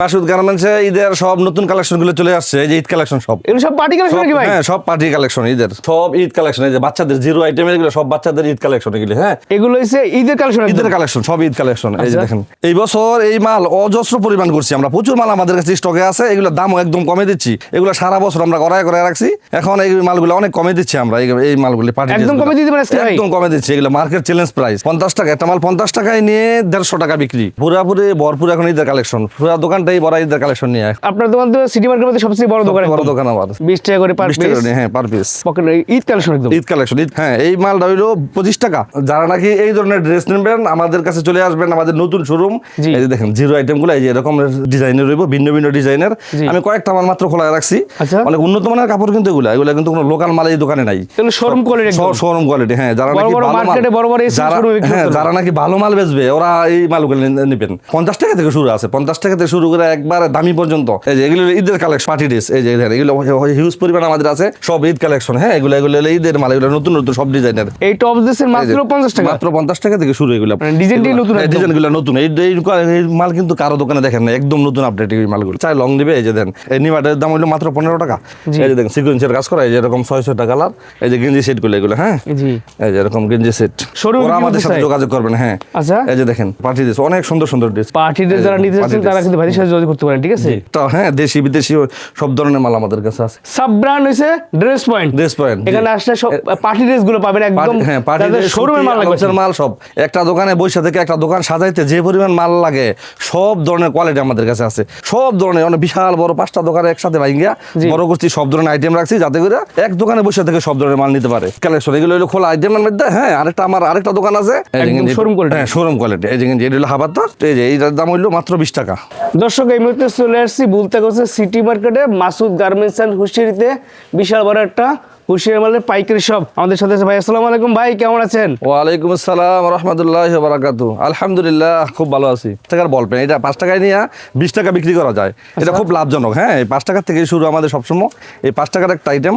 মাসুদ গার্মেন্টসে ঈদের সব নতুন কালেকশনগুলো চলে আসছে। এই যে ঈদ কালেকশন সব। এগুলো সব পার্টি কালেকশন নাকি ভাই? হ্যাঁ সব পার্টি কালেকশন ঈদের। সব ঈদ কালেকশন এই যে বাচ্চাদের জিরো আইটেমের এগুলো সব বাচ্চাদের ঈদ কালেকশন এগুলো হ্যাঁ। এগুলো হচ্ছে ঈদের কালেকশন ঈদের কালেকশন সব ঈদ কালেকশন এই যে আচ্ছা। দেখেন। এই বছর এই মাল অজস্র পরিমাণ করছি আমরা। প্রচুর মাল আমাদের কাছে স্টকে আছে এগুলোর দামও একদম কমে দিচ্ছি। এগুলো সারা বছর আমরা করায় করায় রাখছি। এখন এই মালগুলো অনেক কমে দিচ্ছি আমরা এই- এই মালগুলি পার্টি একদম কমে দিতে আজকে একদম কমে দিচ্ছি এগুলো মার্কেট চ্যালেঞ্জ প্রাইস পঞ্চাশ টাকা একটা মাল পঞ্চাশ টাকায় নিয়ে দেড়শো টাকা বিক্রি। পুরাপুরি ভরপুর এখন ঈদের কালেকশন। পুরা দোকানটাই বড় ঈদের কালেকশন নিয়ে। আপনার দোকান তো সিটি মার্কেটের মধ্যে সবচেয়ে বড় দোকান বড় দোকান আমার বিশ টাকা করে পার পিস হ্যাঁ per piece pocket Eid collection একদম। ঈদ কালেকশন ঈদ হ্যাঁ এই মালটা হইল পঁচিশ টাকা। যারা নাকি এই ধরনের ড্রেস নেবেন আমাদের কাছে চলে আসবেন আমাদের নতুন শোরুম এই যে দেখেন জিরো আইটেমগুলো এই যে এরকম ডিজাইনের রইব ভিন্ন ভিন্ন ডিজাইনের আমি কয়েকটা মাল মাত্র খোলা রাখছি। আচ্ছা। অনেক উন্নত মানের কাপড় কিন্তু এগুলো এগুলো কিন্তু কোনো লোকাল মাল এই দোকানে নাই। শোরুম কোয়ালিটি শোরুম কোয়ালিটি হ্যাঁ যারা নাকি ভালো মাল যারা হ্যাঁ যারা নাকি ভালো মাল বেচবে ওরা এই মালগুলো নেবেন। পঞ্চাশ টাকা থেকে শুরু আছে পঞ্চাশ টাকা থেকে শুরু করে একবার দামি পর্যন্ত। এই যে এগুলো ঈদের কালেকশন পার্টি ড্রেস এই যে দেখেন, এগুলো হিউজ পরিমাণ আমাদের আছে সব ঈদ কালেকশন হ্যাঁ? এগুলো এগুলো ঈদের মাল এগুলো নতুন নতুন সব ডিজাইনের এই টপ ড্রেসের মাত্র পঞ্চাশ টাকা? মাত্র পঞ্চাশ টাকা থেকে শুরু এগুলো। মানে নতুন নতুন। এই মাল কিন্তু কারও দোকানে দেখেন না একদম নতুন আপডেট এই মালগুলো। চাই লং দিবে এই যে দেন এই নিমাটের দাম হলো মাত্র পনেরো টাকা। এই যে দেখেন সিকুয়েন্সের কাজ করা এই যে এরকম ছয় ছয়টা কালার এই যে গেঞ্জি সেটগুলো এগুলো হ্যাঁ? জি। এই যে এরকম গেঞ্জি সেট ওরা আমাদের সাথে যোগাযোগ করবেন হ্যাঁ। আচ্ছা। এই যে দেখেন পার্টি ড্রেস অনেক সুন্দর সুন্দর ড্রেস পার্টি ড্রেস যারা নিতে চাচ্ছেন তারা কিন্তু সাথে যোগাযোগ করতে পারেন ঠিক আছে? তো হ্যাঁ দেশি বিদেশি সব ধরনের মাল আমাদের কাছে আছে। সাব ব্র্যান্ড হচ্ছে ড্রেস পয়েন্ট ড্রেস পয়েন্ট এখানে আসলে সব পার্টি ড্রেসগুলো পাবেন একদম হ্যাঁ পার্টি ড্রেস শোরুমের মাল লাগবে। মাল সব। একটা দোকানে বৈশা থেকে একটা দোকান সাজাইতে যে পরিমাণ মাল লাগে সব ধরনের কোয়ালিটি আমাদের কাছে আছে। সব ধরনের অনেক বিশাল বড় পাঁচটা দোকানে একসাথে ভাইঙ্গিয়া জি। বড় করছি সব ধরনের আইটেম রাখছি যাতে করে এক দোকানে বসে থেকে সব ধরনের মাল নিতে পারে। কালেকশন এগুলো হলো খোলা আইটেমের মধ্যে হ্যাঁ আরেকটা আমার আরেকটা দোকান আছে। গেঞ্জি- showroom হ্যাঁ শোরুম কোয়ালিটি এই যে এটা হলো হাবাত এই যে এইটার দাম হইল মাত্র বিশ টাকা। দর্শক, এই মুহূর্তে চলে আসছি বলতে গেছে সিটি মার্কেটে মাসুদ গার্মেন্টস অ্যান্ড হুশিয়ারিতে। বিশাল বড় একটা হুশিয়ারি মালের পাইকারি শপ আমাদের সাথে ভাই আসসালামু আলাইকুম ভাই কেমন আছেন? ওয়ালাইকুম আসসালাম রহমতুল্লাহ বারাকাতু। আলহামদুলিল্লাহ খুব ভালো আছি। টাকার বল পেন এটা পাঁচ টাকায় নিয়ে বিশ টাকা বিক্রি করা যায়। এটা খুব লাভজনক হ্যাঁ এই পাঁচ টাকার থেকে শুরু আমাদের সবসময়। এই পাঁচ টাকার একটা আইটেম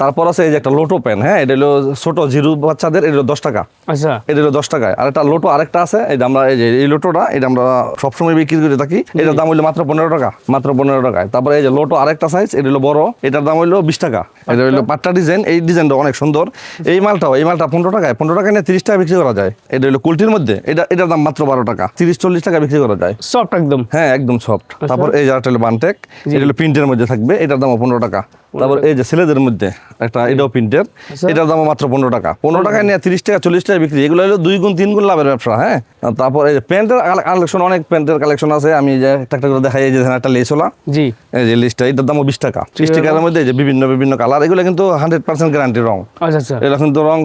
তারপর আছে এই যে একটা লোটো পেন হ্যাঁ এটা হলো ছোট জিরো বাচ্চাদের এটা হলো দশ টাকা। আচ্ছা। এটা হলো দশ টাকায়। আর একটা লোটো আরেকটা আছে এটা আমরা এই যে এই লোটোটা এটা আমরা সবসময় বিক্রি করে থাকি। এটার দাম হইল মাত্র পনেরো টাকা মাত্র পনেরো টাকায়। তারপরে এই যে লোটো আরেকটা সাইজ এটা হলো বড় এটার দাম হইল বিশ টাকা। এটা হলো পাট্টা ডিজাইন এই ডিজাইনটা অনেক সুন্দর। এই মালটাও এই মালটা পনেরো টাকায় পনেরো টাকা নিয়ে তিরিশ টাকা বিক্রি করা যায়। এটা হলো কুলটির মধ্যে এটা এটার দাম মাত্র বারো টাকা। তিরিশ চল্লিশ টাকা বিক্রি করা যায়। সফট একদম। হ্যাঁ একদম সফট তারপর এই জায়গাটা হলো বানটেক এটা হলো প্রিন্টের মধ্যে থাকবে এটার দাম পনেরো টাকা। তারপর এই যে ছেলেদের মধ্যে একটা এটাও প্রিন্টের এটার দাম মাত্র পনেরো টাকা। পনেরো টাকায় নিয়ে তিরিশ টাকা চল্লিশ টাকা বিক্রি। এগুলো হলো দুই গুণ তিন গুণ লাভের ব্যবসা হ্যাঁ? তারপর এই যে প্যান্টের কালেকশন অনেক প্যান্টের কালেকশন আছে। আমি যে একটা একটা করে দেখাই যে একটা লেসোলা জি। এই যে লিস্টটা এটার দামও বিশ টাকা। বিশ টাকার মধ্যে যে বিভিন্ন বিভিন্ন কালার এগুলো কিন্তু হান্ড্রেড পার্সেন্ট গ্যারান্টি রং। আচ্ছা আচ্ছা। এগুলো কিন্তু রং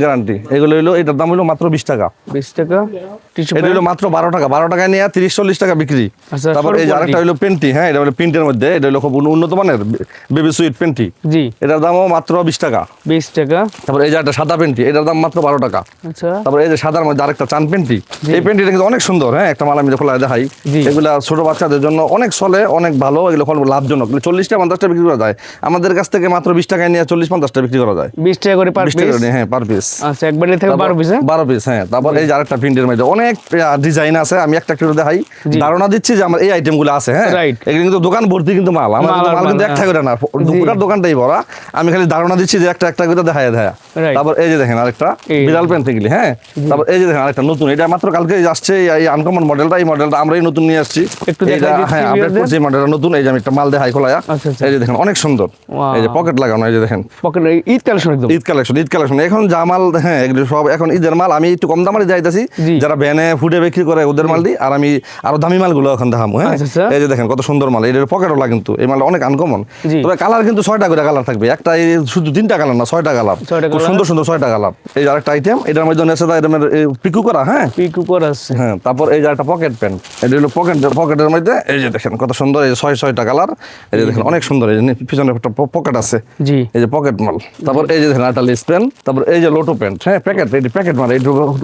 গ্যারান্টি এগুলো হলো এটার দাম হলো মাত্র বিশ টাকা। বিশ টাকা। এটা হলো মাত্র বারো টাকা। বারো টাকায় নিয়ে তিরিশ চল্লিশ টাকা বিক্রি। আচ্ছা, তারপর এই যে আরেকটা হলো পেন্টি হ্যাঁ? এটা হলো প্রিন্টের মধ্যে এটা হলো খুব উন্নত মানের। Baby sweet panty. জি। এটার দামও মাত্র বিশ টাকা। বিশ টাকা। তারপর এই যে একটা সাদা পেন্টি এটার দাম মাত্র বারো টাকা। আচ্ছা। তারপর এই যে সাদার মধ্যে আরেকটা চান পেন্টি। এই পেন্টিটা কিন্তু অনেক সুন্দর হ্যাঁ একটা মাল আমি যখন দেখাই। এগুলা ছোট বাচ্চাদের জন্য অনেক চলে অনেক ভালো এগুলো ফল লাভজনক। চল্লিশটা পঞ্চাশটা বিক্রি করা যায়। আমাদের কাছ থেকে মাত্র বিশ টাকায় নিয়ে চল্লিশ পঞ্চাশটা বিক্রি করা যায়। বিশ টাকা করে পার পিস হ্যাঁ পার পিস আচ্ছা একবার থাকবে বারো পিস হ্যাঁ? বারো পিস হ্যাঁ। তারপর এই যে আরেকটা প্রিন্টের মধ্যে অনেক ডিজাইন আছে। আমি একটা একটু দেখাই। ধারণা দিচ্ছি যে আমার এই আইটেমগুলো আছে হ্যাঁ। Right. এগুলো কিন্তু দোকান ভর্তি কিন্তু মাল। আমার মাল কিন্তু একটা। করে না। দুপুরের দোকানটাই ভরা আমি খালি ধারণা দিচ্ছি যে একটা একটা করে দেখায় দেখায় তারপর এই যে দেখেন আরেকটা বিড়াল প্যান্ট এগুলি হ্যাঁ? তারপর এই যে দেখেন আরেকটা নতুন এটা মাত্র কালকে আসছে এই আনকমন মডেলটা এই মডেলটা আমরাই নতুন নিয়ে আসছি। এটা দিচ্ছি হ্যাঁ আপডেট। করছি মডেলটা নতুন এই যে আমি একটা মাল দেখাই খোলায়া। আচ্ছা, আচ্ছা। এই যে দেখেন অনেক সুন্দর। এই যে পকেট লাগানো এই যে দেখেন। পকেট ঈদ কালেকশন একদম। ঈদ কালেকশন ঈদ কালেকশন এখন যা মাল হ্যাঁ এগুলো সব এখন ঈদের মাল আমি একটু কম দামারে যাইতেছি। যারা ভ্যানে ফুটে বিক্রি করে ওদের মাল দিই আর আমি আরও দামি মালগুলো এখন দেখাবো হ্যাঁ? আচ্ছা। এই যে দেখেন কত সুন্দর মাল। এটার পকেটওয়ালা কিন্তু এই মালটা অনেক আনকমন তবে কালার কিন্তু ছয়টা করে কালার থাকবে একটা শুধু তিনটা কালার না ছয়টা কালার খুব সুন্দর সুন্দর ছয়টা কালার এই যে আরেকটা আইটেম এটার মধ্যে নেছে এরমের পিকু করা হ্যাঁ পিকু করা আছে হ্যাঁ তারপর এই যে একটা পকেট পেন এটা হলো পকেট পকেটের মধ্যে এই যে দেখেন কত সুন্দর এই ছয় ছয়টা কালার এই যে দেখেন অনেক সুন্দর এই যে পিছনে একটা পকেট আছে জি এই যে পকেট মাল তারপর এই যে দেখেন একটা লেস পেন তারপর এই যে লোটো প্যান্ট হ্যাঁ প্যাকেট এই প্যাকেট মাল এই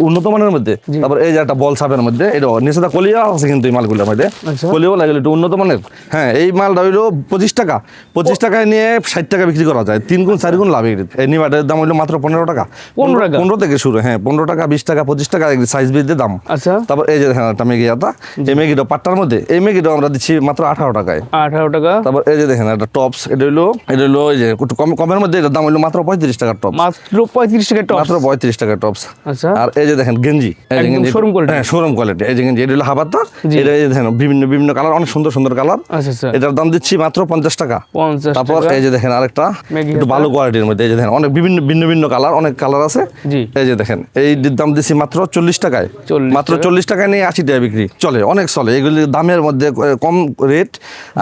উন্নত মানের মধ্যে তারপর এই যে একটা বল সাপের মধ্যে এটা নিচেটা কলিয়া আছে কিন্তু এই মালগুলোর মধ্যে আচ্ছা। কলিও লাগে একটু উন্নত মানের হ্যাঁ এই মালটা হইল পঁচিশ টাকা পঁচিশ টাকায় টাকায় নিয়ে ষাট টাকা বিক্রি করা যায়। তিন গুণ চার গুণ লাভ। এই নিমাটার দাম হলো মাত্র পনেরো টাকা। 15 টাকা? পনেরো থেকে শুরু হ্যাঁ পনেরো টাকা বিশ টাকা পঁচিশ টাকা সাইজ বেঁধে দাম। আচ্ছা। তারপর এই যে দেখেন একটা মেগি আতা এই মেগিটা পাট্টার মধ্যে এই মেগিটা আমরা দিচ্ছি মাত্র আঠারো টাকায়। আঠারো টাকা? তারপর এই যে দেখেন একটা টপস এটা হলো এটা হলো এই যে একটু কম কমের মধ্যে এটার দাম হলো মাত্র পঁয়ত্রিশ টাকার টপস মাত্র পঁয়ত্রিশ টাকা টপ মাত্র পঁয়ত্রিশ টাকার টপস আচ্ছা। আর এই যে দেখেন গেঞ্জি। showroom quality। হ্যাঁ শোরুম কোয়ালিটি এই যে গেঞ্জি এটা হলো হাবাতা জি। এটা এই যে দেখেন বিভিন্ন বিভিন্ন কালার অনেক সুন্দর সুন্দর কালার আচ্ছা আচ্ছা। এটার দাম দিচ্ছি মাত্র পঞ্চাশ টাকা। পঞ্চাশ তারপর এই যে দেখেন আরেকটা একটু ভালো কোয়ালিটির মধ্যে এই যে দেখেন অনেক বিভিন্ন ভিন্ন ভিন্ন কালার অনেক কালার আছে। এই যে দেখেন এই দাম দিচ্ছি মাত্র চল্লিশ টাকায়। মাত্র চল্লিশ টাকায় নিয়ে আশি টাকা বিক্রি। চলে অনেক চলে। এগুলি দামের মধ্যে কম রেট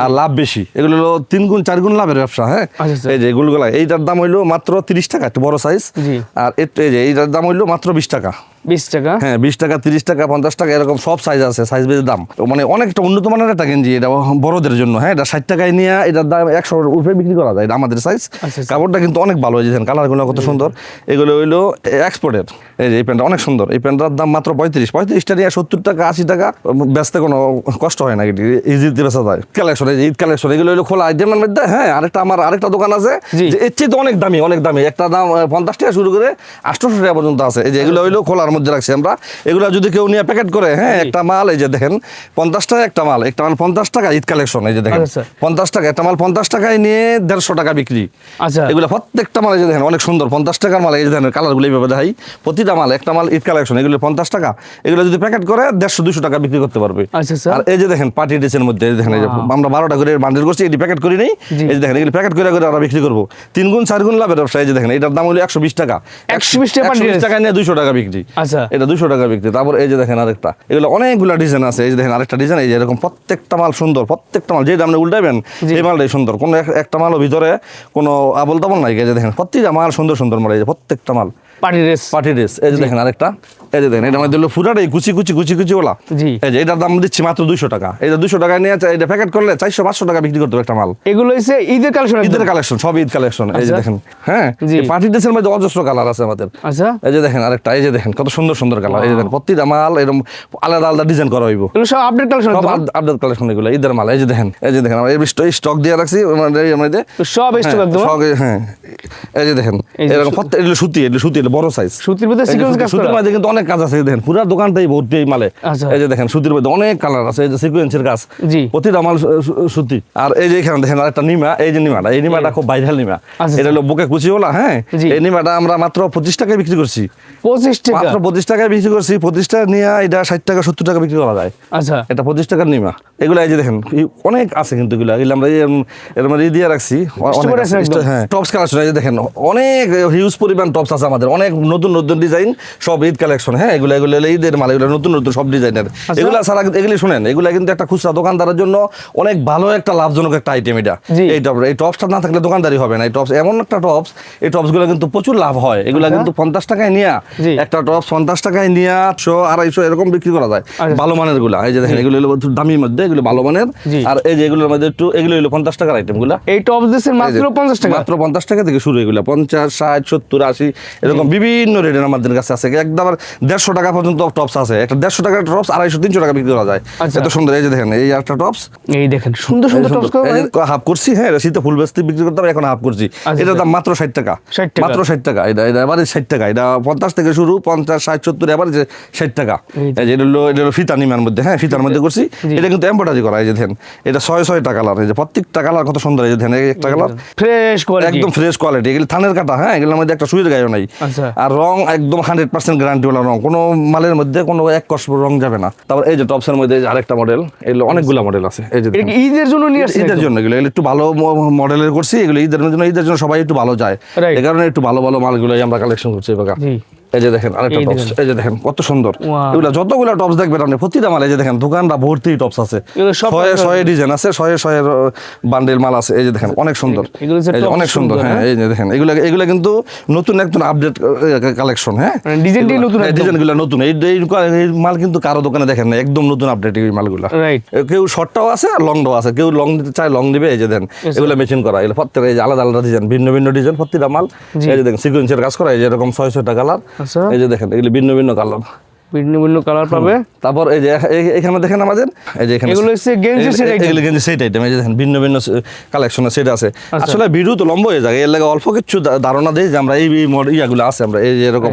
আর লাভ বেশি। এগুলো হলো তিন গুণ চার গুণ লাভের ব্যবসা হ্যাঁ? আচ্ছা, আচ্ছা। এই যে এগুলো এইটার দাম হইল মাত্র তিরিশ টাকা একটু বড় সাইজ আর এই যে এইটার দাম হইল মাত্র বিশ টাকা। বিশ টাকা? হ্যাঁ বিশ টাকা তিরিশ টাকা পঞ্চাশ টাকা এরকম সব সাইজ আছে সাইজ বেজে দাম। মানে অনেকটা উন্নত মানের একটা গেঞ্জি এটা বড়দের জন্য। হ্যাঁ এটা ষাট টাকায় নিয়ে এটার দাম একশো উপরে বিক্রি করা যায় আমাদের সাইজ আচ্ছা। কাপড়টা কিন্তু অনেক ভালো হয়েছে কালারগুলো কত সুন্দর। এগুলো হইল এক্সপোর্টের এই যে এই প্যান্টটা অনেক সুন্দর। এই প্যান্টটার দাম মাত্র পঁয়ত্রিশ। পঁয়ত্রিশটা নিয়ে সত্তর টাকা আশি টাকা বেচতে কোনো কষ্ট হয় না এটি। ইজিতে বেচা যায়। কালেকশন এই যে ঈদ কালেকশন এগুলো হইল খোলা আইটেমের মধ্যে হ্যাঁ আরেকটা আমার আরেকটা দোকান আছে। যে এর চেয়ে তো অনেক দামি অনেক দামি। একটা দাম পঞ্চাশ টাকা শুরু করে আটশোশো টাকা পর্যন্ত আছে। এই যে এগুলো হইল খোলার মধ্যে রাখছি আমরা। এগুলো যদি কেউ নিয়ে প্যাকেট করে হ্যাঁ একটা মাল এই যে দেখেন পঞ্চাশ টাকা একটা মাল। একটা মাল পঞ্চাশ টাকা ঈদ কালেকশন এই যে দেখেন। আচ্ছা, পঞ্চাশ টাকা একটা মাল পঞ্চাশ টাকায় নিয়ে দেড়শো টাকা বিক্রি। আচ্ছা। এগুলো প্রত্যেকটা মাল এই যে দেখেন অনেক সুন্দর। পঞ্চাশ টাকার মাল এই যে দেখেন কালারগুলো এইভাবে দেখাই। প্রতিটা মাল একটা মাল ঈদ কালেকশন এগুলো পঞ্চাশ টাকা এগুলো যদি প্যাকেট করে দেড়শো দুশো টাকা বিক্রি করতে পারবে। আচ্ছা, আচ্ছা। আর এই যে দেখেন পার্টি ড্রেসের মধ্যে দেখেন এই যে আমরা বারোটা করে বান্ডেল করছি এটি প্যাকেট করি নেই। এই যে দেখেন এগুলো প্যাকেট করে করে আমরা বিক্রি করব। তিন গুণ চার গুণ লাভের ব্যবসা এই যে দেখেন এটার দাম হলো একশো বিশ টাকা। 120 টাকা party dress। টাকা নিয়ে দুশো টাকা বিক্রি। আচ্ছা। এটা দুশো টাকা বিক্রি। তারপর এই যে দেখেন আরেকটা এগুলো অনেকগুলো ডিজাইন আছে। এই যে দেখেন আরেকটা ডিজাইন এই যে এরকম প্রত্যেকটা মাল সুন্দর প্রত্যেকটা মাল যে আপনি উল্টাবেন। এই মালটাই সুন্দর। কোনো একটা মালও ভিতরে কোনো আবল তাবল নাই যে দেখেন প্রত্যেকটা মাল সুন্দর সুন্দর মাল এই যে প্রত্যেকটা মাল। পার্টি ড্রেস পার্টি ড্রেস এই যে দেখেন আরেকটা এই যে দেখেন এটা মধ্যে হলো ফুটাটাই কুচি কুচি কুচি কুচি ওলা জি। এই যে এটার দাম দিচ্ছি মাত্র দুশো টাকা এটা দুশো টাকা নিয়ে এটা প্যাকেট করলে চারশো পাঁচশো টাকা বিক্রি করতে হবে একটা মাল এগুলো হচ্ছে ঈদের কালেকশন ঈদের কালেকশন সব ঈদ কালেকশন এই যে আচ্ছা। দেখেন হ্যাঁ। পার্টি ড্রেসের মধ্যে অজস্র কালার আছে আমাদের আচ্ছা এই যে দেখেন আরেকটা এই যে দেখেন কত সুন্দর সুন্দর কালার এই যে দেখেন প্রতিটা মাল এরকম আলাদা আলাদা ডিজাইন করা হইব এগুলো সব আপডেট কালেকশন সব আপডেট কালেকশন এগুলো ঈদের মাল এই যে দেখেন এই যে দেখেন আমরা এই স্টক দিয়ে রাখছি আমাদের সব স্টক হ্যাঁ, একদম সব হ্যাঁ এই যে দেখেন এরকম সুতি সুতি বড় সাইজ সুতির মধ্যে সিকোয়েন্স কাজ সুতির মধ্যে কিন্তু অনেক কাজ আছে দেখেন পুরো দোকানটাই ভর্তি এই মালে। আচ্ছা। এই যে দেখেন সুতির মধ্যে অনেক কালার আছে এই যে সিকুয়েন্সের কাজ। জি। প্রতিটা মাল সুতি। আর এই যে এখানে দেখেন আরেকটা নিমা এই যে নিমাটা এই নিমাটা খুব ভাইরাল নিমা। আচ্ছা, এটা হলো বুকে কুচিওলা হ্যাঁ? এই নিমাটা আমরা মাত্র পঁচিশ টাকায় বিক্রি করছি। পঁচিশ টাকা? মাত্র পঁচিশ টাকায় বিক্রি করছি পঁচিশ টাকা নিয়ে এটা ষাট টাকা সত্তর টাকা বিক্রি করা যায়। আচ্ছা। এটা পঁচিশ টাকার নিমা। এগুলো এই যে দেখেন অনেক আছে কিন্তু এগুলো। এগুলো আমরা দিয়ে রাখছি। অনেক। হ্যাঁ টপস কালেকশন এই যে দেখেন অনেক হিউজ পরিমাণ টপস আছে আমাদের। অনেক নতুন নতুন ডিজাইন সব ঈদ কালেকশন হ্যাঁ এগুলো এগুলো ঈদের মাল এগুলো নতুন নতুন সব ডিজাইনের আচ্ছা। এগুলো ছাড়া এগুলি শুনেন এগুলো কিন্তু একটা খুচরা দোকানদারের জন্য অনেক ভালো একটা লাভজনক একটা আইটেম এটা। এই টপ এই টপসটা না থাকলে দোকানদারি হবে না। এই টপস এমন একটা টপস এই টপসগুলো কিন্তু প্রচুর লাভ হয়। এগুলো আচ্ছা। কিন্তু পঞ্চাশ টাকায় নিয়ে একটা টপস পঞ্চাশ টাকায় নিয়ে শো আড়াইশো এরকম বিক্রি করা যায়। আচ্ছা। ভালো মানেরগুলা এই যে দেখেন এগুলো হলো দামির মধ্যে এগুলো ভালো মানের। আর এই যে এগুলোর মধ্যে একটু এগুলো হলো পঞ্চাশ টাকার আইটেমগুলা। এই টপ ড্রেসের মাত্র পঞ্চাশ টাকা? মাত্র পঞ্চাশ টাকা থেকে শুরু এগুলো পঞ্চাশ ষাট সত্তর আশি এরকম বিভিন্ন রেটের আমাদের কাছে আছে। একদম দেড়শো টাকা পর্যন্ত টপস আছে। একটা দেড়শো টাকার টপস আড়াইশো তিনশো টাকা বিক্রি করা যায়। আচ্ছা। এত সুন্দর এই যে দেখেন এই একটা টপস এই দেখেন সুন্দর সুন্দর টপস হাফ করছি হ্যাঁ শীতে ফুল বেস্তি বিক্রি করতাম এখন হাফ করছি। আচ্ছা, এটার আচ্ছা। দাম মাত্র ষাট টাকা। মাত্র ষাট টাকা। এটা এটা এবারে ষাট টাকা। এটা পঞ্চাশ থেকে শুরু পঞ্চাশ ষাট সত্তর এবারে যে ষাট টাকা। এই এই যে এটা হলো এটা হলো ফিতা নিমার মধ্যে হ্যাঁ ফিতার মধ্যে করছি। এটা কিন্তু এম্ব্রয়ডারি করা এই যে দেখেন। এটা ছয় ছয়টা কালার এই যে প্রত্যেকটা কালার কত সুন্দর এই যে দেখেন একটা কালার ফ্রেশ কোয়ালিটি একদম ফ্রেশ কোয়ালিটি এগুলো থানের কাটা হ্যাঁ? এগুলোর মধ্যে একটা সুইয়ের গায়ে নাই। আচ্ছা। আর রং একদম হান্ড্রেড পার্সেন্ট গ্যারান্টিওয়ালা রং কোনো মালের মধ্যে কোনো এক কষ্ট রং যাবে না। তারপর এই যে টপসের মধ্যে এই যে আরেকটা মডেল এগুলো অনেকগুলো মডেল আছে। এই যে। ঈদের জন্য নিয়ে আসছে ঈদের জন্য এগুলো একটু ভালো মডেলের করছি এগুলো ঈদের জন্য ঈদের জন্য সবাই একটু ভালো যায়. এই কারণে একটু ভালো ভালো মালগুলোই আমরা কালেকশন করছি এবার এই যে দেখেন আরেকটা টপস এই যে দেখেন কত সুন্দর. এগুলো যতগুলো টপস দেখবেন আপনি প্রতিটা মাল এই যে দেখেন দোকানটা ভর্তি টপস আছে শয়ে শয়ে ডিজাইন আছে শয়ে শয়ে বান্ডেল মাল আছে এই যে দেখেন অনেক সুন্দর অনেক সুন্দর হ্যাঁ হ্যাঁ? এই যে দেখেন এগুলো এগুলো কিন্তু নতুন একদম আপডেট কালেকশন হ্যাঁ মানে ডিজাইনটাই নতুন। ডিজাইনগুলো নতুন এই মাল কিন্তু কারও দোকানে দেখেন না একদম নতুন আপডেট এই মালগুলা কেউ শর্টটাও আছে আর লংটাও আছে কেউ লং চায় লং দিবে এই যে দেন এগুলো মেশিন করা এগুলো প্রত্যেক এই যে আলাদা আলাদা ডিজাইন ভিন্ন ভিন্ন ডিজাইন প্রতিটা মাল। এই যে দেখেন সিকুয়েন্সের কাজ করা এই যে এরকম ছয় ছয়টা কালার আচ্ছা। এই যে দেখেন এগুলি ভিন্ন ভিন্ন কালার। ভিন্ন ভিন্ন কালার পাবে তারপর এই যে এখানে দেখেন আমাদের এই যে এখানে এগুলো হচ্ছে গেঞ্জি set item। এগুলো গেঞ্জি সেট আইটেম এই যে দেখেন ভিন্ন ভিন্ন কালেকশনের সেট আছে আচ্ছা। আসলে ভিডিও তো লম্বা হয়ে যায় এর লাগে অল্প কিছু ধারণা দেই যে আমরা এই ইয়াগুলো আছে আমরা এই যে এরকম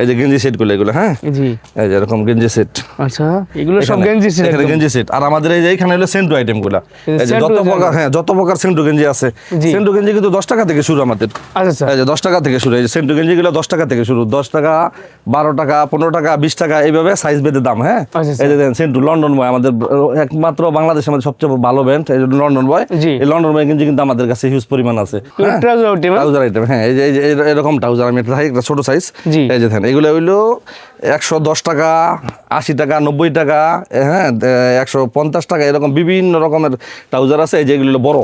এই যে গেঞ্জি সেটগুলো এগুলো হ্যাঁ জি এই যে এরকম গেঞ্জি সেট আচ্ছা এগুলো সব গেঞ্জি set এখানে গেঞ্জি সেট আর আমাদের এই যে এখানে হলো সেন্টু আইটেমগুলা এই যে যত প্রকার হ্যাঁ যত প্রকার সেন্টু গেঞ্জি আছে সেন্টু গেঞ্জি কিন্তু দশ টাকা থেকে শুরু আমাদের আচ্ছা আচ্ছা এই যে দশ টাকা থেকে শুরু এই যে সেন্টু গেঞ্জি গুলো দশ টাকা থেকে শুরু দশ টাকা বারো টাকা পনেরো টাকা বিশ টাকা এইভাবে সাইজ বেঁধে দাম হ্যাঁ? আচ্ছা, আচ্ছা। এই যে সেন্টু লন্ডন বয় আমাদের একমাত্র বাংলাদেশের মধ্যে সবচেয়ে ভালো ব্র্যান্ড এই লন্ডন বয় এই লন্ডন বয় গেঞ্জি কিন্তু আমাদের কাছে হিউজ পরিমাণ আছে হ্যাঁ? ট্রাউজার আইটেম হ্যাঁ? এই যে এই যে এরকম ট্রাউজার আমি একটা একটা ছোট সাইজ এই যে দেখেন এগুলো হইল একশো দশ টাকা আশি টাকা নব্বই টাকা হ্যাঁ একশো পঞ্চাশ টাকা এরকম বিভিন্ন রকমের ট্রাউজার আছে যেগুলো বড়।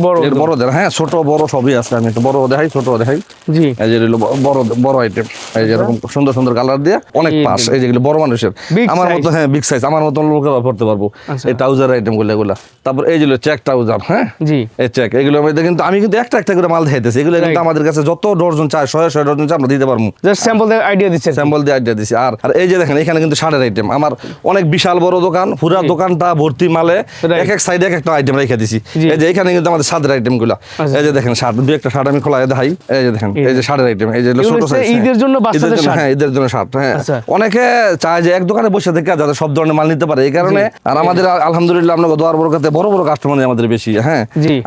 বড়। বড়দের হ্যাঁ ছোট বড় সবই আছে আমি একটু বড় দেখাই ছোট দেখাই। জি। এই যে বড় বড় আইটেম এই যে এরকম সুন্দর সুন্দর কালার দিয়ে অনেক পাস এই যেগুলো বড় মানুষের। আমার। মতো হ্যাঁ বিগ সাইজ আমার মতো লোকেরা পড়তে পারব। আচ্ছা। এই ট্রাউজার আইটেমগুলো এগুলো। তারপর এই যে চেক ট্রাউজার হ্যাঁ? জি। এই চেক এগুলোর মধ্যে কিন্তু আমি কিন্তু একটা একটা করে মাল দেখাইতেছি। এগুলো কিন্তু আমাদের কাছে যত ডর্জন চায় শয়ে শয়ে ডর্জন চায় আমরা দিতে পারব। জাস্ট স্যাম্পল আইডিয়া দিচ্ছেন স্যাম্পল দিয়ে আইডিয়া দিছি আর আর এই যে দেখেন এখানে কিন্তু শার্টের আইটেম আমার অনেক বিশাল বড় দোকান পুরা দোকানটা ভর্তি মালে এক এক সাইডে এক একটা আইটেম রেখে দিছি। এই যে এখানে কিন্তু আমাদের শার্টের আইটেমগুলা। আচ্ছা। এই যে দেখেন শার্ট দুই একটা শার্ট আমি খোলা দেখাই। এই যে দেখেন এই যে শার্টের আইটেম এই যে ছোট size, হ্যাঁ। ঈদের জন্য বাচ্চাদের শার্ট। হ্যাঁ ঈদের জন্য শার্ট হ্যাঁ। আচ্ছা। অনেকে চায় যে এক দোকানে বসে থেকে যাতে সব ধরনের মাল নিতে পারে। এই কারণে আর আমাদের আলহামদুলিল্লাহ আমরা দোয়ার বড় কাতে বড় বড় কাস্টমার আমাদের বেশি হ্যাঁ?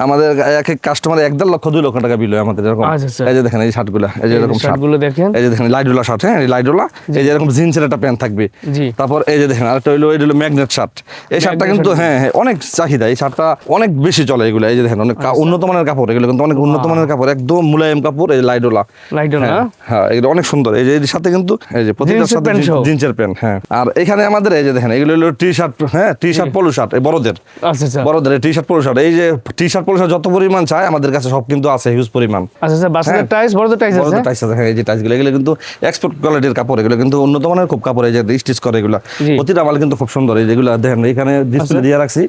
আমাদের এক এক কাস্টমার এক দেড় লক্ষ দুই লক্ষ টাকা বিল হয় আমাদের এরকম। আচ্ছা, আচ্ছা। এই যে দেখেন এই শার্টগুলা এই যে এরকম শার্ট। শার্টগুলো দেখেন। এই যে দেখেন লাইডোলা শার্ট হ্যাঁ? এই লাইডোলা এই যে এরকম জিন্সের একটা প্যান্ট থাকবে। জি। তারপর এই যে দেখেন আরেকটা হইল এটা হলো ম্যাগনেট শার্ট। এই শার্টটা কিন্তু হ্যাঁ হ্যাঁ অনেক চাহিদা। এই শার্টটা অনেক বেশি চলে এগুলো। এই যে দেখেন অনেক আচ্ছা। উন্নত মানের কাপড় এগুলো কিন্তু অনেক উন্নত মানের কাপড় একদম মুলায়ম কাপড় এই লাইডোলা। লাইটও না হ্যাঁ? এগুলো অনেক সুন্দর। এই যে এর সাথে কিন্তু এই যে প্রতিটার সাথে প্যান্ট জিন্সের প্যান্ট হ্যাঁ। আর এখানে আমাদের এই যে দেখেন এগুলো হলো টি শার্ট হ্যাঁ টি শার্ট পলো শার্ট এই বড়দের। আচ্ছা আচ্ছা। বড়দের টি শার্ট পলো শার্ট এই যে টি শার্ট পলো শার্ট যত পরিমাণ চায় আমাদের কাছে সব কিন্তু আছে হিউজ পরিমাণ। আচ্ছা আচ্ছা বাচ্চাদের হ্যাঁ। টাইস বড়দের টাইস আছে? বড়দের টাইস আছে হ্যাঁ এই যে টাইসগুলো এগুলো কিন্তু এক্সপোর্ট কোয়ালিটির কাপড় এগুলো কিন্তু উন্নত মানের খুব কাপড় এই যে স্টিচ করে এগুলো। প্রতিটা মাল কিন্তু খুব সুন্দর এই যেগুলো দেখেন এখানে ডিসপ্লে দিয়ে রাখছি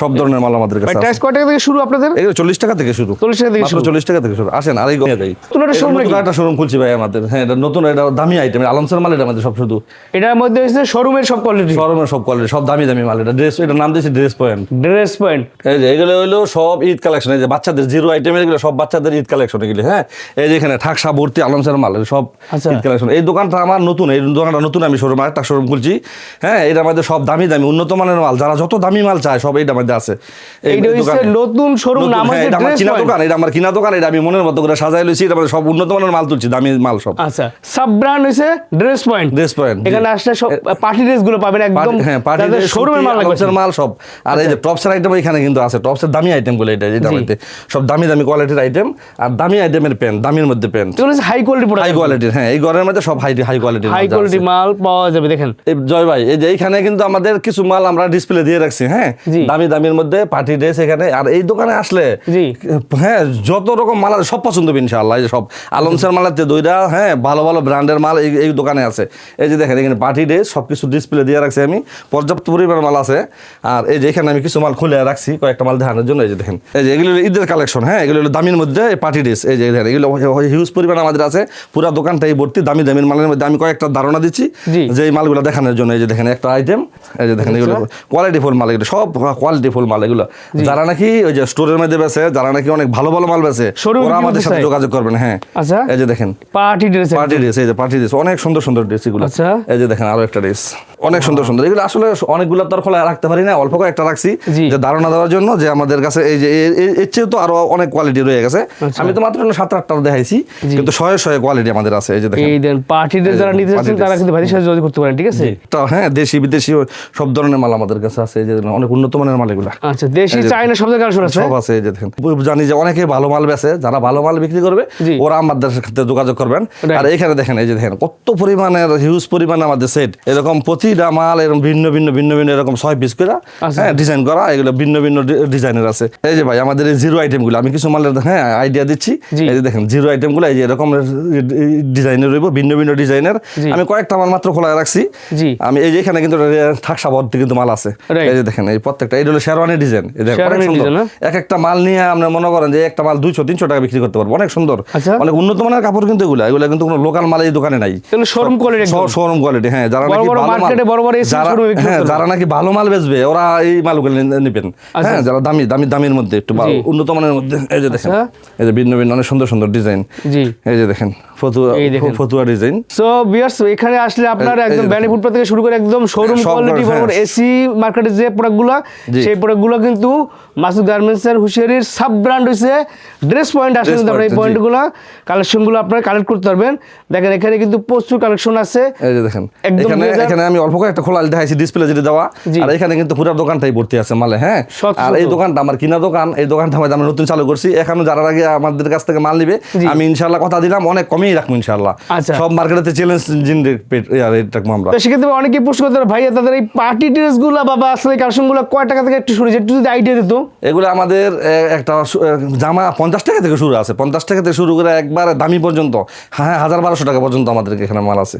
সব ধরনের মাল আমাদের কাছে টাইস আছে। কয় টাকা থেকে শুরু আপনাদের? এগুলো চল্লিশ টাকা থেকে শুরু। 40 টাকা থেকে শুরু। চল্লিশ টাকা থেকে শুরু। আসেন আর এই গিয়ে দেয় নতুন একটা একটা শোরুম খুলছি ভাই আমাদের। হ্যাঁ এটা নতুন এটা দামি আইটেম আলমসার মাল এটা আমাদের সব শুধু। এটার মধ্যে হচ্ছে শোরুমের সব কোয়ালিটি শোরুমের সব কোয়ালিটি সব দামি দামি মাল। এটা ড্রেস এটার নাম দিয়েছি ড্রেস পয়েন্ট ড্রেস পয়েন্ট এই যে এগুলো হলো সব ঈদ কালেকশন এই যে বাচ্চাদের জিরো আইটেম এগুলো সব বাচ্চাদের ঈদ কালেকশন এগুলো হ্যাঁ? এই যে এখানে ঠাকসা ভর্তি আলমসের মাল সব আচ্ছা। ঈদ কালেকশন এই দোকানটা আমার নতুন এই দোকানটা নতুন আমি শোরুম একটা শোরুম খুলছি হ্যাঁ? এটার মধ্যে সব দামি দামি উন্নত মানের মাল যারা যত দামি মাল চায় সব এইটার মধ্যে আছে। এইটা হচ্ছে নতুন শোরুম নাম হ্যাঁ, হচ্ছে এটা আমার কিনা দোকান এটা আমার কিনা দোকান এটা আমি মনের মতো করে সাজাই লইছি এটা সব উন্নত মানের মাল তুলছি দামি মাল সব। আচ্ছা সাব ব্র্যান্ড হচ্ছে ড্রেস পয়েন্ট ড্রেস পয়েন্ট এখানে আসলে সব পার্টি ড্রেসগুলো পাবেন একদম হ্যাঁ পার্টি শোরুমের মাল লাগবে। মাল সব। আর এই যে টপসের আইটেম এখানে কিন্তু আছে। টপসের দামি আইটেমগুলো এটা জি। সব দামি দামি কোয়ালিটির আইটেম আর দামি আইটেমের পেন দামির মধ্যে পেন এগুলো হাই কোয়ালিটি হাই কোয়ালিটির হ্যাঁ এই ঘরের মধ্যে সব হাই হাই কোয়ালিটির হাই কোয়ালিটি মাল পাওয়া যাবে দেখেন। এই জয় ভাই এই যে এইখানে কিন্তু আমাদের কিছু মাল আমরা ডিসপ্লে দিয়ে রাখছি হ্যাঁ? দামি দামির মধ্যে পার্টি ড্রেস এখানে। আর এই দোকানে আসলে হ্যাঁ যত রকম মাল সব পছন্দ হবে ইনশাআল্লাহ এই সব। আলমসের মালাতে দইরা হ্যাঁ ভালো ভালো ব্র্যান্ডের মাল এই এই দোকানে আছে। এই যে দেখেন এখানে ড্রেস সব কিছু ডিসপ্লে দিয়ে রাখছি আমি। পর্যাপ্ত পরিমাণের মাল আছে। আর এই যে এখানে আমি কিছু মাল খুলে রাখছি কয়েকটা মাল দেখানোর জন্য এই যে দেখেন। এই যে এগুলো ঈদের কালেকশন হ্যাঁ? এগুলো হলো দামির মধ্যে পার্টি ড্রেস এই যে দেখেন এগুলো হিউজ পরিমাণ আমাদের আছে। পুরো দোকানটাই ভর্তি দামি দামির মালের মধ্যে আমি কয়েকটা ধারণা দিচ্ছি। যে এই মালগুলো দেখানোর জন্য এই যে দেখেন একটা আইটেম এই যে দেখেন এগুলো কোয়ালিটি ফুল মাল এগুলো সব কোয়ালিটি ফুল মাল এগুলো। যারা নাকি ওই যে স্টোরের মধ্যে বেছে যারা নাকি অনেক ভালো ভালো মাল বেছে ওরা আমাদের সাথে যোগাযোগ করবেন হ্যাঁ। আচ্ছা। এই যে দেখেন। পার্টি ড্রেস পার্টি ড্রেস এই যে পার্টি ড্রেস অনেক সুন্দর সুন্দর ড্রেস এগুলো। আচ্ছা। এই যে দেখেন আরও একটা ড্রেস অনেক সুন্দর সুন্দর। এগুলো আসলে অনেকগুলো তো আর খোলা রাখতে পারি না অল্প কয়েকটা রাখছি যে ধারণা দেওয়ার জন্য যে আমাদের কাছে এই যে এর চেয়ে তো আরও অনেক কোয়ালিটি রয়ে গেছে। আচ্ছা। আমি তো মাত্র সাত আটটা দেখাইছি কিন্তু শয়ে শয়ে কোয়ালিটি আমাদের আছে এই যে দেখেন। এই দেন পার্টি ড্রেস যারা নিতে চাচ্ছেন তারা কিন্তু ভাইয়ের সাথে যোগাযোগ করতে পারেন ঠিক আছে? তা হ্যাঁ দেশি বিদেশি সব ধরনের মাল আমাদের কাছে আছে এই যে অনেক উন্নত মানের মাল এগুলা। আচ্ছা দেশি চাইনা সব জায়গায় কালেকশন আছে? সব আছে এই যে দেখেন। জানি যে অনেকে ভালো মাল বেচে যারা ভালো মাল বিক্রি করবে ওরা আমাদের সাথে যোগাযোগ করবেন। আর এখানে দেখেন এই যে দেখেন কত পরিমাণের হিউজ পরিমাণে আমাদের সেট এরকম প্রতিটা মাল এরকম ভিন্ন ভিন্ন ভিন্ন ভিন্ন এরকম ছয় পিস করে আচ্ছা। হ্যাঁ ডিজাইন করা এগুলো ভিন্ন ভিন্ন ডিজাইনের আছে। এই যে ভাই আমাদের এই জিরো আইটেমগুলো আমি কিছু মালের হ্যাঁ আইডিয়া দিচ্ছি। এই যে দেখেন জিরো আইটেমগুলো এই যে এরকম ডিজাইনের রইব ভিন্ন ভিন্ন ডিজাইনের। আমি কয়েকটা মাল মাত্র খোলা রাখছি। জি। আমি এই যে এখানে কিন্তু ঠাকসা ভর্তি কিন্তু মাল আছে। এই যে দেখেন এই প্রত্যেকটা এই হলো শেরওয়ানি ডিজাইন এক একটা মাল নিয়ে আপনি মনে করেন যে একটা মাল দুইশো তিনশো টাকা বিক্রি করতে পারব। অনেক সুন্দর। আচ্ছা। অনেক উন্নত মানের কাপড় কিন্তু এগুলো এগুলো কিন্তু কোনো লোকাল মাল এই দোকানে নাই। showroom quality শোরুম কোয়ালিটি হ্যাঁ যারা নাকি বড় মাল বড় বড় AC যারা showroom এ বিক্রি হ্যাঁ যারা নাকি ভালো মাল বেচবে ওরা এই মালগুলো নেবেন। আচ্ছা। হ্যাঁ যারা দামি দামি দামের মধ্যে একটু উন্নত মানের মধ্যে এই যে দেখেন। আচ্ছা। এই যে ভিন্ন ভিন্ন অনেক সুন্দর সুন্দর ডিজাইন জি। এই যে দেখেন ফতুয়া ফতুয়া ডিজাইন সো বিয়ার্স এখানে আসলে আপনার একদম ব্যান্ডি ফুটপাত থেকে শুরু করে একদম শোরুম কোয়ালিটি ধরনের, বড় হ্যাঁ। এসি মার্কেটের যে প্রোডাক্টগুলো। সেই প্রোডাক্টগুলো কিন্তু মাসুদ গার্মেন্টস এর হুশিয়ারির সাব ব্র্যান্ড হইছে ড্রেস পয়েন্ট আসলে কিন্তু আপনার এই। পয়েন্টগুলো কালেকশনগুলো আপনারা কালেক্ট করতে পারবেন। দেখেন এখানে কিন্তু প্রচুর কালেকশন আছে। এই যে দেখেন এখানে এখানে আমি অল্প করে একটা খোলা দেখাইছি ডিসপ্লে যেটা দেওয়া। আর এখানে কিন্তু পুরো দোকানটাই ভর্তি আছে মালে হ্যাঁ? আর এই দোকানটা আমার কিনা দোকান এই দোকানটা আমাদের আমরা নতুন চালু করছি। এখানে যারা আগে আমাদের কাছ থেকে মাল নিবে আমি কথা দিলাম অনেক কমেই রাখব আচ্ছা। সব মার্কেটে চ্যালেঞ্জ জিন রেট রাখব আমরা। সেক্ষেত্রে অনেকেই প্রশ্ন করতে ভাইয়া তাদের এই পার্টি ড্রেসগুলো বা বা আসলে কালেকশনগুলো কয় টাকা থেকে একটু শুরু? একটু যদি আইডিয়া দিত। এগুলো আমাদের একটা জামা পঞ্চাশ টাকা থেকে শুরু আছে। পঞ্চাশ টাকা থেকে শুরু করে একবার দামি পর্যন্ত হ্যাঁ হাজার বারোশো টাকা পর্যন্ত আমাদের এখানে মাল আছে।